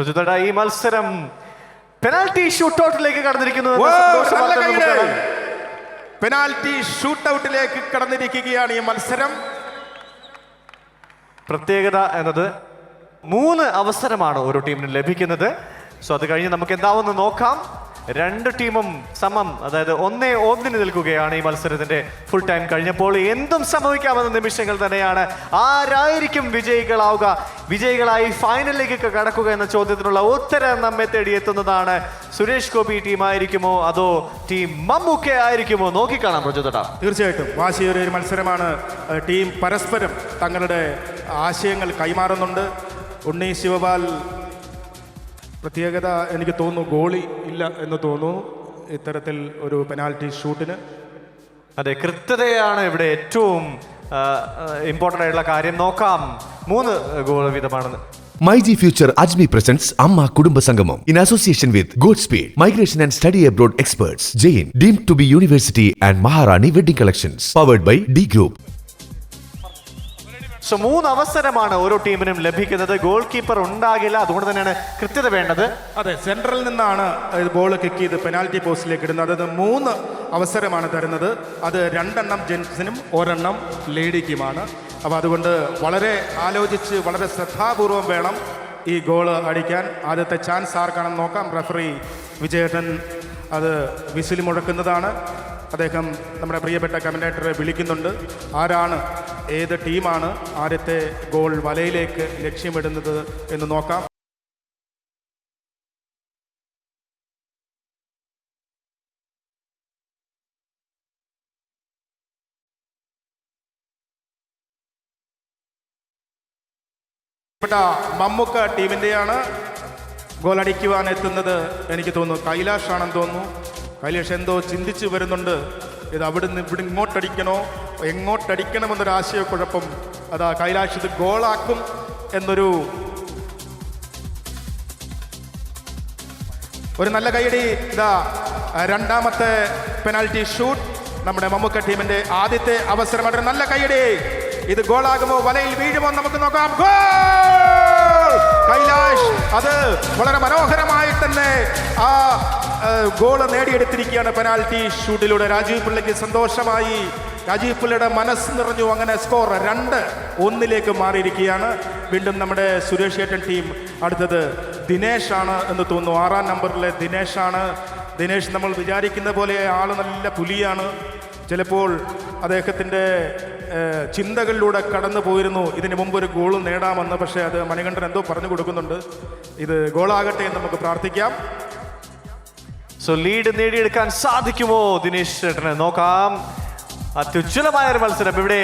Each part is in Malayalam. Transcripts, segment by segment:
പ്രചുതട ഈ മത്സരം പെനാൽറ്റി ഷൂട്ടൗട്ടിലേക്ക് കടന്നിരിക്കുന്നു. പെനാൽറ്റി ഷൂട്ടൗട്ടിലേക്ക് കടന്നിരിക്കുകയാണ് ഈ മത്സരം. പ്രത്യേകത എന്നത് മൂന്ന് അവസരമാണ് ഓരോ ടീമിനും ലഭിക്കുന്നത്. സോ അത് കഴിഞ്ഞ് നമുക്ക് എന്താവുമെന്ന് നോക്കാം. രണ്ട് ടീമും സമം അതായത് ഒന്നേ ഒന്നിന് നിൽക്കുകയാണ് ഈ മത്സരത്തിന്റെ ഫുൾ ടൈം കഴിഞ്ഞപ്പോൾ. എന്തും സംഭവിക്കാമെന്ന നിമിഷങ്ങൾ തന്നെയാണ്. ആരായിരിക്കും വിജയികളാവുക? വിജയികളായി ഫൈനലിലേക്ക് കടക്കുക എന്ന ചോദ്യത്തിനുള്ള ഉത്തരം നമ്മെ തേടി എത്തുന്നതാണ് സുരേഷ് ഗോപി ടീമായിരിക്കുമോ? അതോ ടീം മമ്മൂക്കെ ആയിരിക്കുമോ? നോക്കിക്കാണാം പ്രചോദട തീർച്ചയായിട്ടും. വാശിയേറിയ ഒരു മത്സരമാണ് ടീം പരസ്പരം തങ്ങളുടെ ആശയങ്ങൾ കൈമാറുന്നുണ്ട്. ഉണ്ണി ശിവപാൽ പ്രത്യേകത എനിക്ക് തോന്നുന്നു ഗോളി ഇല്ല എന്ന് തോന്നുന്നു. ഇത്തരത്തിൽ ഒരു പെനാൽറ്റി ഷൂട്ടിന് അതെ കൃത്യതയാണ് ഇവിടെ ഏറ്റവും ഇമ്പോർട്ടന്റ് ആയിട്ടുള്ള കാര്യം. നോക്കാം. മൂന്ന് ഗോൾ വീതമാണെന്ന്. മൈജി ഫ്യൂച്ചർ അജ്മി പ്രസൻസ് അമ്മ കുടുംബ സംഗമം in association with good speed migration and study abroad experts Jain deemed to be university and Maharani wedding collections powered by the group so മൂന്ന് അവസരമാണ് ഓരോ ടീമിനും ലഭിക്കുന്നത്. ഗോൾ കീപ്പർ ഉണ്ടാകില്ല. അതുകൊണ്ട് തന്നെയാണ് കൃത്യത വേണ്ടത്. അതെ സെൻട്രൽ നിന്നാണ് ബോൾ കിക്ക് ചെയ്ത് പെനാൽറ്റി പോസ്റ്റിലേക്ക് ഇടുന്നത്. അതായത് മൂന്ന് അവസരമാണ് തരുന്നത്. അത് രണ്ടെണ്ണം ജെൻസിനും ഒരെണ്ണം ലേഡിക്കുമാണ്. അപ്പോൾ അതുകൊണ്ട് വളരെ ആലോചിച്ച് വളരെ ശ്രദ്ധാപൂർവം വേണം ഈ ഗോൾ അടിക്കാൻ. ആദ്യത്തെ ചാൻസ് ആർക്കാണെന്ന് നോക്കാം. റഫറി വിജയേട്ടൻ അത് വിസിൽ മുഴക്കുന്നതാണ്. അദ്ദേഹം നമ്മുടെ പ്രിയപ്പെട്ട കമന്റേറ്ററെ വിളിക്കുന്നുണ്ട്. ആരാണ് ഏത് ടീമാണ് ആദ്യത്തെ ഗോൾ വലയിലേക്ക് ലക്ഷ്യമിടുന്നത് എന്ന് നോക്കാം. മമ്മുക്ക ടീമിന്റെയാണ് ഗോൾ അടിക്കുവാൻ എത്തുന്നത്. എനിക്ക് തോന്നുന്നു കൈലാഷ് ആണെന്ന് തോന്നുന്നു. കൈലാഷ് എന്തോ ചിന്തിച്ചു വരുന്നുണ്ട്. ഇത് അവിടുന്ന് ഇവിടെ ഇങ്ങോട്ടടിക്കണോ? എങ്ങോട്ടടിക്കണമെന്നൊരു ആശയക്കുഴപ്പം അതാ കൈലാഷ് ഇത് ഗോളാക്കും എന്നൊരു ഒരു നല്ല കൈയടി. ഇതാ രണ്ടാമത്തെ പെനാൽറ്റി ഷൂട്ട്. നമ്മുടെ മമ്മൂക്ക ടീമിന്റെ ആദ്യത്തെ അവസരമാണ് നല്ല കൈയടി. ഇത് ഗോളാകുമോ? വലയിൽ വീഴുമോ? നമുക്ക് നോക്കാം. ഗോൾ! കൈലാഷ് അത് വളരെ മനോഹരമായി തന്നെ ആ ഗോൾ നേടിയെടുത്തിരിക്കുകയാണ് പെനാൽറ്റി ഷൂട്ടിലൂടെ. രാജീവ് പിള്ളയ്ക്ക് സന്തോഷമായി. രാജീവ് പിള്ളയുടെ മനസ്സ് നിറഞ്ഞു. അങ്ങനെ സ്കോർ രണ്ട് ഒന്നിലേക്ക് മാറിയിരിക്കുകയാണ്. വീണ്ടും നമ്മുടെ സുരേഷ് ഏട്ടൻ ടീം. അടുത്തത് ദിനേഷാണ് എന്ന് തോന്നുന്നു. ആറാം നമ്പറിലെ ദിനേശാണ് ദിനേശ് നമ്മൾ വിചാരിക്കുന്ന പോലെ ആൾ നല്ല പുലിയാണ്. ചിലപ്പോൾ അദ്ദേഹത്തിന്റെ ചിന്തകളിലൂടെ കടന്നു പോയിരുന്നു. ഇതിന് മുമ്പ് ഒരു ഗോൾ നേടാമെന്ന്. പക്ഷേ അത് മണികണ്ഠൻ എന്തോ പറഞ്ഞു കൊടുക്കുന്നുണ്ട്. ഇത് ഗോളാകട്ടെ എന്ന് നമുക്ക് പ്രാർത്ഥിക്കാം. സോ ലീഡ് നേടിയെടുക്കാൻ സാധിക്കുമോ ദിനേശ് ചേട്ടന് നോക്കാം അത്യുജ്വലമായ ഒരു മത്സരം ഇവിടെ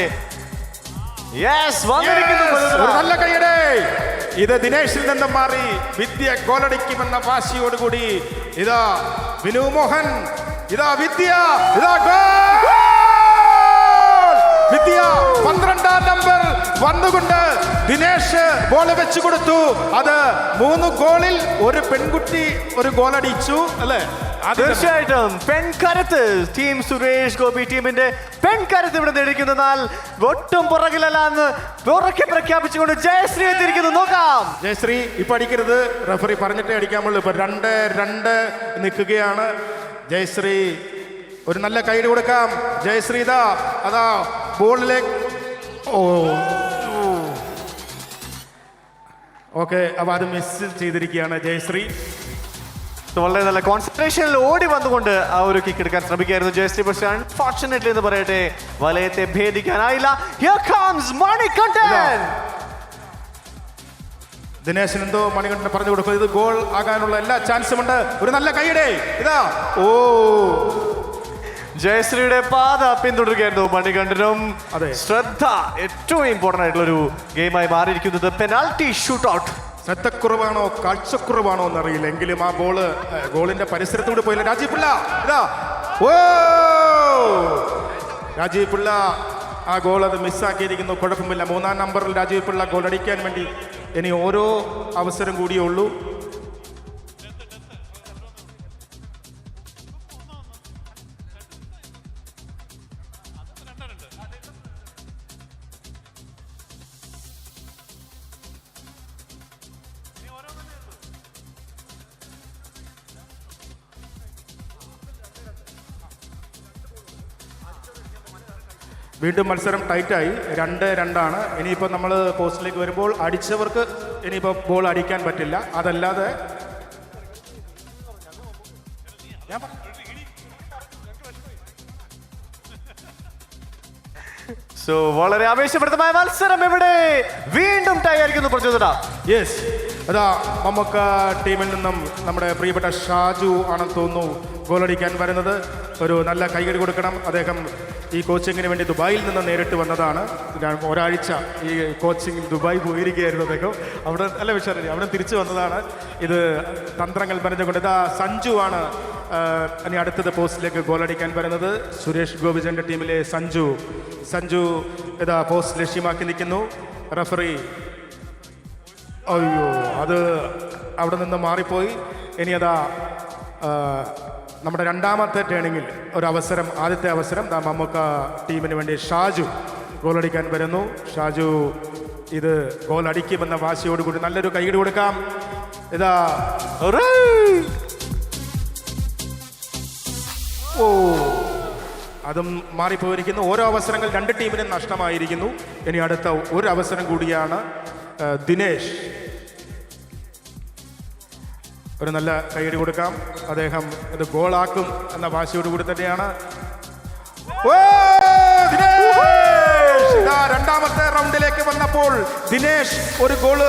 യെസ്! ഒരു. നല്ല കൈയടേ ഇത് ദിനേശിൽ നിന്നും മാറി വിദ്യ ഗോലടിക്കുമെന്ന വാശിയോടുകൂടി ഇതാ വിനു മോഹൻ ഇതാ വിദ്യ ഇതാ ഗോൾ! വിദ്യ പന്ത്രണ്ടാം നമ്പർ വന്നുകൊണ്ട് ദിനേശ് ഗോൾ വെച്ചു കൊടുത്തു അത് മൂന്ന് ഗോളിൽ ഒരു പെൺകുട്ടി ഒരു ഗോളടിച്ചു അല്ലേ. തീർച്ചയായിട്ടും. പെൺകരുത്ത് ടീം സുരേഷ് ഗോപി ടീമിന്റെ പെൺകരുത്ത് ഇവിടെ നേടിക്കുന്നതിനാൽ ഒട്ടും പുറകിലല്ല എന്ന് ഉറക്കെ പ്രഖ്യാപിച്ചുകൊണ്ട് ജയശ്രീ എത്തിയിരിക്കുന്നു. നോക്കാം. ജയശ്രീ ഇപ്പൊ അടിക്കരുത്. റഫറി പറഞ്ഞിട്ടേ അടിക്കാമുള്ളൂ. ഇപ്പൊ രണ്ട് രണ്ട് നിൽക്കുകയാണ്. ജയശ്രീ ഒരു നല്ല കൈഡ് കൊടുക്കാം. ജയശ്രീ ഇതാ അതാ ബോളിലേക്ക്. ഓ. ഓക്കെ അപ്പൊ അത് മിസ് ചെയ്തിരിക്കുകയാണ് ജയശ്രീ. വളരെ നല്ല കോൺസെൻട്രേഷനിൽ ഓടി വന്നുകൊണ്ട് ആ ഒരു കിക്ക് എടുക്കാൻ ശ്രമിക്കുകയായിരുന്നു ജയശ്രീ പക്ഷേ അൺഫോർച്ചുനേറ്റ്ലി എന്ന് പറയട്ടെ വലയത്തെ ഭേദിക്കാനായില്ല. Here കംസ് ദിനേശൻ എന്തോ മണികണ്ഠൻ പറഞ്ഞു കൊടുക്കും ഇത് ഗോൾ ആകാനുള്ള എല്ലാ ചാൻസും ഉണ്ട്. ഒരു നല്ല കൈയുടെ. ഇതാ. ഓ. ജയശ്രീയുടെ പാത പിന്തുടരുകയായിരുന്നു മണികണ്ഠനും. അതെ. ശ്രദ്ധ ഏറ്റവും ഇമ്പോർട്ടന്റ് ആയിട്ടുള്ള ഒരു ഗെയിമായി മാറിയിരിക്കുന്നത്. പെനാൽറ്റി ഷൂട്ട് ഔട്ട് ശ്രദ്ധക്കുറവാണോ കാഴ്ചക്കുറവാണോ എന്നറിയില്ല. എങ്കിലും ആ ബോൾ ഗോളിന്റെ പരിസരത്തൂടെ പോയില്ല. രാജീവ് പിള്ള ഇതാ. രാജീവ് പിള്ള ആ ഗോൾ അത് മിസ്സാക്കിയിരിക്കുന്നു. കുഴപ്പമില്ല. മൂന്നാം നമ്പറിൽ രാജീവ് പിള്ള ഗോൾ അടിക്കാൻ വേണ്ടി ഇനി ഓരോ അവസരം കൂടിയേ ഉള്ളൂ. വീണ്ടും മത്സരം ടൈറ്റായി രണ്ട് രണ്ടാണ്. ഇനിയിപ്പോൾ നമ്മൾ പോസ്റ്റിലേക്ക് വരുമ്പോൾ അടിച്ചവർക്ക് ഇനിയിപ്പോൾ ബോൾ അടിക്കാൻ പറ്റില്ല. അതല്ലാതെ സോ വളരെ ആവേശപ്പെടുത്തമായ മത്സരം ഇവിടെ. വീണ്ടും ടൈ ആയിരിക്കുന്നു പ്രചോദന. യെസ് അതാ നമുക്ക് ടീമിൽ നിന്നും നമ്മുടെ പ്രിയപ്പെട്ട ഷാജു ആണെന്ന് തോന്നുന്നു ഗോളടിക്കാൻ വരുന്നത്. ഒരു നല്ല കൈകടി കൊടുക്കണം. അദ്ദേഹം ഈ കോച്ചിങ്ങിന് വേണ്ടി ദുബായിൽ നിന്ന് നേരിട്ട് വന്നതാണ്. ഒരാഴ്ച ഈ കോച്ചിങ് ദുബായ് പോയിരിക്കുകയായിരുന്നു അദ്ദേഹം. അവിടെ നല്ല വിഷയം അവിടെ തിരിച്ചു വന്നതാണ്. ഇത് തന്ത്രങ്ങൾ പറഞ്ഞുകൊണ്ട് ഇതാ സഞ്ജു ആണ് ഇനി അടുത്തത് പോസ്റ്റിലേക്ക് ഗോളടിക്കാൻ വരുന്നത്. സുരേഷ് ഗോപിചന്റെ ടീമിലെ സഞ്ജു. സഞ്ജു ഇതാ പോസ്റ്റ് ലക്ഷ്യമാക്കി നിൽക്കുന്നു. റഫറി. അയ്യോ അത് അവിടെ നിന്ന് മാറിപ്പോയി. ഇനി അതാ നമ്മുടെ രണ്ടാമത്തെ ടേണിങ്ങിൽ ഒരു അവസരം ആദ്യത്തെ അവസരം മമ്മൂക്ക ടീമിന് വേണ്ടി ഷാജു ഗോളടിക്കാൻ വരുന്നു. ഷാജു ഇത് ഗോൾ അടിക്കുമെന്ന വാശിയോടുകൂടി നല്ലൊരു കൈയ്യടി കൊടുക്കാം. ഇതാ! ഓ അതും മാറിപ്പോയിരിക്കുന്നു. ഓരോ അവസരങ്ങൾ രണ്ട് ടീമിനും നഷ്ടമായിരിക്കുന്നു. ഇനി അടുത്ത ഒരു അവസരം കൂടിയാണ് ദിനേശ്. ഒരു നല്ല കൈയടി കൊടുക്കാം. അദ്ദേഹം ഇത് ഗോളാക്കും എന്ന വാശിയോട് കൂടി തന്നെയാണ്. രണ്ടാമത്തെ റൗണ്ടിലേക്ക് വന്നപ്പോൾ ദിനേഷ് ഒരു ഗോൾ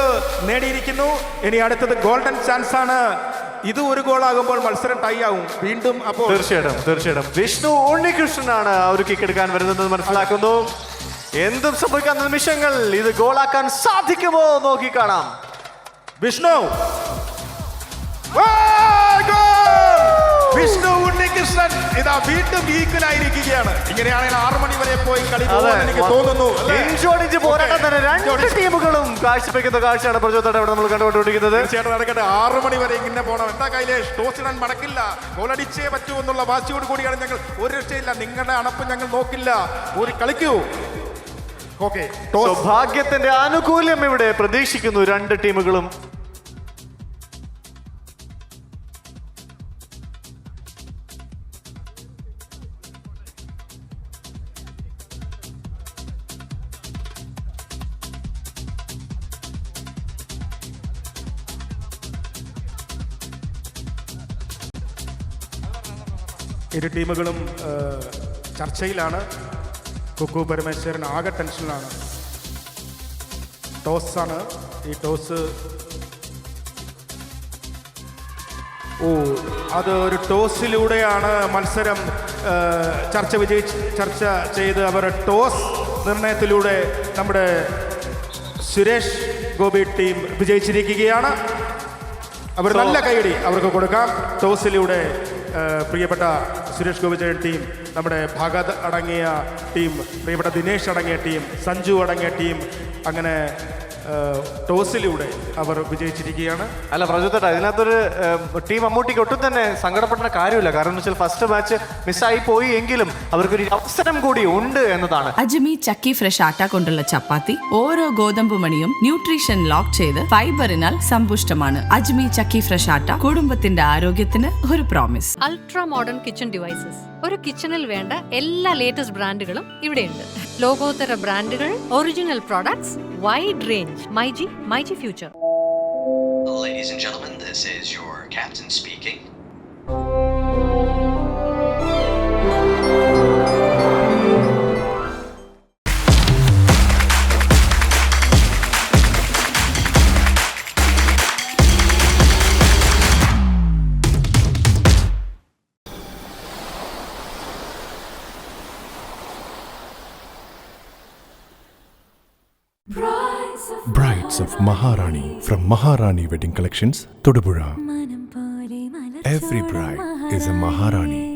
നേടിയിരിക്കുന്നു. ഇനി അടുത്തത് ഗോൾഡൻ ചാൻസ് ആണ് ഇത് ഒരു ഗോളാകുമ്പോൾ മത്സരം ടൈ ആവും. വീണ്ടും അപ്പോൾ തീർച്ചയായിട്ടും തീർച്ചയായിട്ടും. വിഷ്ണു ഉണ്ണികൃഷ്ണനാണ് ഒരു കിക്ക് എടുക്കാൻ വരുന്നത് മനസ്സിലാക്കുന്നു. എന്തും സംഭവിക്കാൻ നിമിഷങ്ങൾ ഇത് ഗോളാക്കാൻ സാധിക്കുമോ നോക്കി കാണാം. വിഷ്ണു ഉണ്ണികൃഷ്ണൻ ഇതാ വീണ്ടും ഈക്വലായിരിക്കുകയാണ് ഇങ്ങനെയാണെങ്കിൽ ആറു മണി വരെ പോയി കളി പോകുമെന്ന് എനിക്ക് തോന്നുന്നു അല്ലേ? ഇഞ്ചോടിഞ്ച് പോരാട്ടം തന്നെ. രണ്ട്. ടീമുകളും കാഴ്ചവെക്കുന്ന കാഴ്ചയാണ് പ്രചോദനം ഇവിടെ നമ്മൾ കണ്ടുകൊണ്ടിരിക്കുന്നത്. തീർച്ചയായിട്ടും നടക്കട്ടെ. ആറു മണി വരെ ഇങ്ങനെ പോകണം എന്താ കൈലേഷ്? ടോസ് ഇടാൻ മടക്കില്ല. ഗോളടിച്ചേ പറ്റൂ എന്നുള്ള വാശിയോട് കൂടിയാണ് ഞങ്ങൾ. ഒരു രക്ഷയില്ല. നിങ്ങളുടെ അണപ്പ് ഞങ്ങൾ നോക്കില്ല. ഒരു കളിക്കൂ. ഓക്കെ. ടോസ്. ഭാഗ്യത്തിന്റെ ആനുകൂല്യം ഇവിടെ പ്രതീക്ഷിക്കുന്നു രണ്ട് ടീമുകളും. ഇരു ടീമുകളും ചർച്ചയിലാണ്. കുക്കു പരമേശ്വരൻ ആകെ ടെൻഷനിലാണ്. ടോസാണ് ഈ ടോസ്. ഓ അത് ഒരു ടോസിലൂടെയാണ് മത്സരം ചർച്ച വിജയിച്ച് ചർച്ച ചെയ്ത് അവർ ടോസ് നിർണയത്തിലൂടെ നമ്മുടെ സുരേഷ് ഗോപി ടീം വിജയിച്ചിരിക്കുകയാണ്. അവർ നല്ല കൈയടി അവർക്ക് കൊടുക്കാം. ടോസിലൂടെ പ്രിയപ്പെട്ട സുരേഷ് ഗോപിചരൻ ടീം. നമ്മുടെ ഭഗത് അടങ്ങിയ ടീം പ്രിയപ്പെട്ട ദിനേശ് അടങ്ങിയ ടീം സഞ്ജു അടങ്ങിയ ടീം അങ്ങനെ ടോസിലൂടെ അവർ വിജയിച്ചിരിക്കുകയാണ്. അല്ല പ്രചോദന ഇതിനകത്തൊരു ടീം മമ്മൂട്ടിക്ക് ഒട്ടും തന്നെ സങ്കടപ്പെടേണ്ട കാര്യമില്ല. കാരണം എന്ന് വെച്ചാൽ ഫസ്റ്റ് മാച്ച് മിസ്സായി പോയി എങ്കിലും അവർക്കൊരു അവസരം കൂടി ഉണ്ട് എന്നതാണ്. അജ്മി ചക്കി ഫ്രഷ് ആട്ട കൊണ്ടുള്ള ചപ്പാത്തി ഓരോ ഗോതമ്പ് മണിയും ന്യൂട്രീഷൻ ലോക്ക് ചെയ്ത് ഫൈബറിനാൽ സമ്പുഷ്ടമാണ്. അജ്മി ചക്കി ഫ്രഷ് ആട്ട കുടുംബത്തിന്റെ ആരോഗ്യത്തിന് ഒരു promise ultra modern kitchen devices ഒരു കിച്ചണിൽ വേണ്ട എല്ലാ ലേറ്റസ്റ്റ് ബ്രാൻഡുകളും ഇവിടെയുണ്ട്. ലോകോത്തര ബ്രാൻഡുകൾ original products wide range myG myG future Ladies and gentlemen, this is your captain speaking. Brides of Maharani from Maharani Wedding Collections, Todupuzha. Every bride is a Maharani.